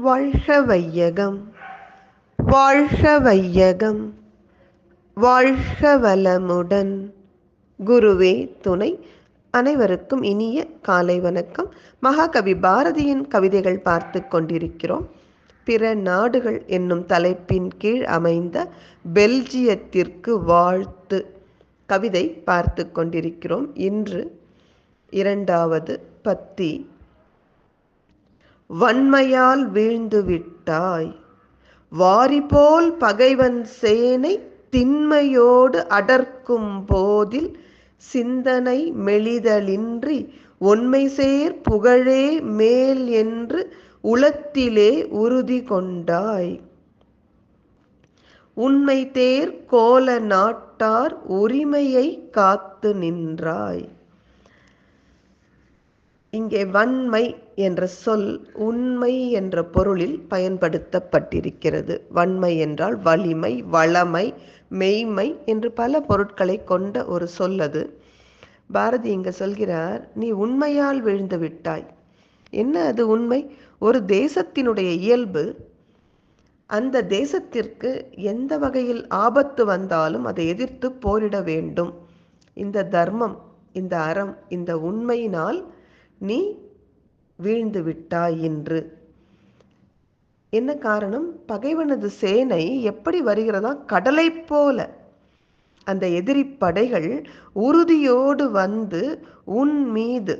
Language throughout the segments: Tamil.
வாழ்க வையகம் வாழ்க வையகம் வாழ்க வளமுடன் குருவே துணை. அனைவருக்கும் இனிய காலை வணக்கம். மகாகவி பாரதியின் கவிதைகள் பார்த்து கொண்டிருக்கிறோம். பிற நாடுகள் என்னும் தலைப்பின் கீழ் அமைந்த பெல்ஜியத்திற்கு வாழ்த்து. கவிதை பார்த்து கொண்டிருக்கிறோம். இன்று இரண்டாவது பத்தி. வன்மையால் வீழ்ந்து விட்டாய் வாரிபோல் பகைவன் சேனை திண்மையோடு அடர்க்கும் போதில் சிந்தனை மெலிதலின்றி ஒன்மை சேர் புகழே மேல் என்று உளத்திலே உறுதி கொண்டாய். உண்மை தேர் கோல நாட்டார் உரிமையை காத்து நின்றாய். இங்கே வன்மை என்ற சொல் உண்மை என்ற பொருளில் பயன்படுத்தப்பட்டிருக்கிறது. வன்மை என்றால் வலிமை வளமை மெய்மை என்று பல பொருட்களை கொண்ட ஒரு சொல் அது. பாரதி இங்க சொல்கிறார் நீ உண்மையால் விழுந்து விட்டாய். என்ன அது உண்மை? ஒரு தேசத்தினுடைய இயல்பு அந்த தேசத்திற்கு எந்த வகையில் ஆபத்து வந்தாலும் அதை எதிர்த்து போரிட வேண்டும். இந்த தர்மம் இந்த அறம் இந்த உண்மையினால் நீ வீழ்ந்து விட்டாய் என்று என்ன காரணம்? பகைவனது சேனை எப்படி வருகிறதா? கடலை போல அந்த எதிரி படைகள் உறுதியோடு வந்து உன் மீது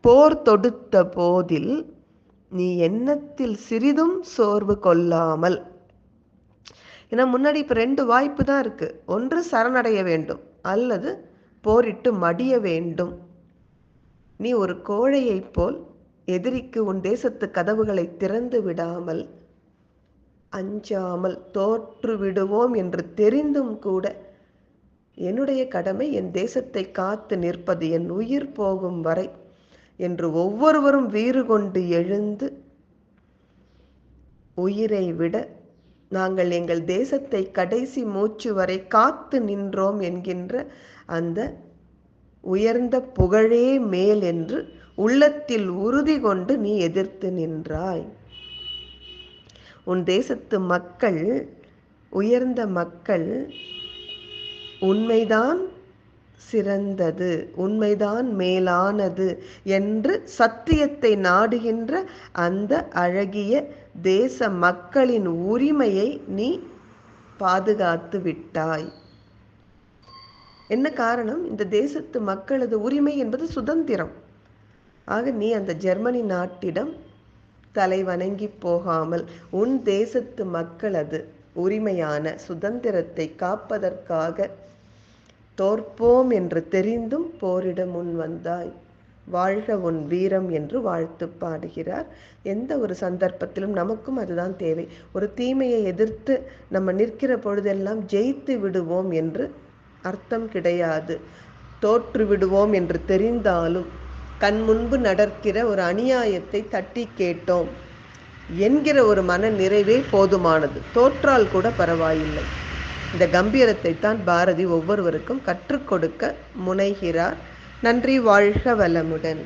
போர் தொடுத்த போதில் நீ எண்ணத்தில் சிறிதும் சோர்வு கொள்ளாமல். ஏன்னா முன்னாடி இப்போ ரெண்டு வாய்ப்பு தான் இருக்கு. ஒன்று சரணடைய வேண்டும் அல்லது போரிட்டு மடிய வேண்டும். நீ ஒரு கோழையைப் போல் எதிரிக்கு உன் தேசத்து கதவுகளை திறந்து விடாமல் அஞ்சாமல் தோற்று விடுவோம் என்று தெரிந்தும் கூட என்னுடைய கடமை என் தேசத்தை காத்து நிற்பது என் உயிர் போகும் வரை என்று ஒவ்வொருவரும் வீறு கொண்டு எழுந்து உயிரை விட நாங்கள் எங்கள் தேசத்தை கடைசி மூச்சு வரை காத்து நின்றோம் என்கின்ற அந்த உயர்ந்த புகழே மேல் என்று உள்ளத்தில் உறுதி கொண்டு நீ எதிர்த்து நின்றாய். உன் தேசத்து மக்கள் உயர்ந்த மக்கள் உண்மைதான் சிறந்தது உண்மைதான் மேலானது என்று சத்தியத்தை நாடுகின்ற அந்த அழகிய தேச மக்களின் உரிமையை நீ பாதுகாத்து விட்டாய். என்ன காரணம்? இந்த தேசத்து மக்களது உரிமை என்பது சுதந்திரம். ஆக நீ அந்த ஜெர்மனி நாட்டிடம் தலை வணங்கி போகாமல் உன் தேசத்து மக்களது உரிமையான சுதந்திரத்தை காப்பதற்காக தோற்போம் என்று தெரிந்தும் போரிட முன் வந்தாய். வாழ்க உன் வீரம் என்று வாழ்த்து பாடுகிறார். எந்த ஒரு சந்தர்ப்பத்திலும் நமக்கும் அதுதான் தேவை. ஒரு தீமையை எதிர்த்து நம்ம நிற்கிற பொழுதெல்லாம் ஜெயித்து விடுவோம் என்று அர்த்தம் கிடையாது. தோற்றுவிடுவோம் என்று தெரிந்தாலும் கண் முன்பு நடக்கிற ஒரு அநியாயத்தை தட்டி கேட்டோம். என்கிற ஒரு மன நிறைவே போதுமானது. தோற்றால் கூட பரவாயில்லை. இந்த கம்பீரத்தை தான் பாரதி ஒவ்வொருவருக்கும் கற்றுக் கொடுக்க முனைகிறார். நன்றி வாழ்க வளமுடன்.